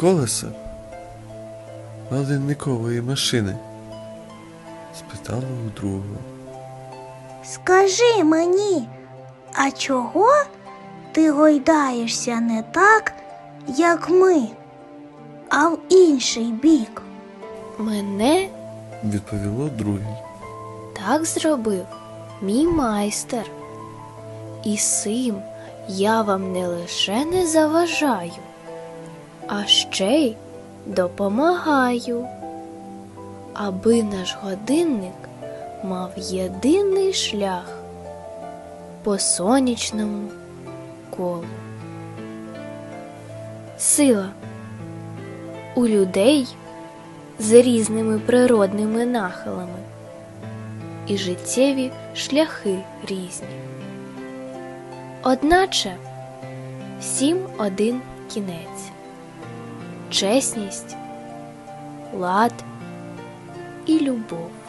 колеса валеникової машини? спитала у другого. Скажи мені, а чого ти гойдаєшся не так, як ми, а в інший бік? Мене Відповіло другий. так зробив мій майстер. І сим я вам не лише не заважаю, а ще й допомагаю, аби наш годинник мав єдиний шлях по сонячному колу. Сила у людей з різними природними нахилами і життєві шляхи різні. Одначе всім один кінець чесність, лад і любов.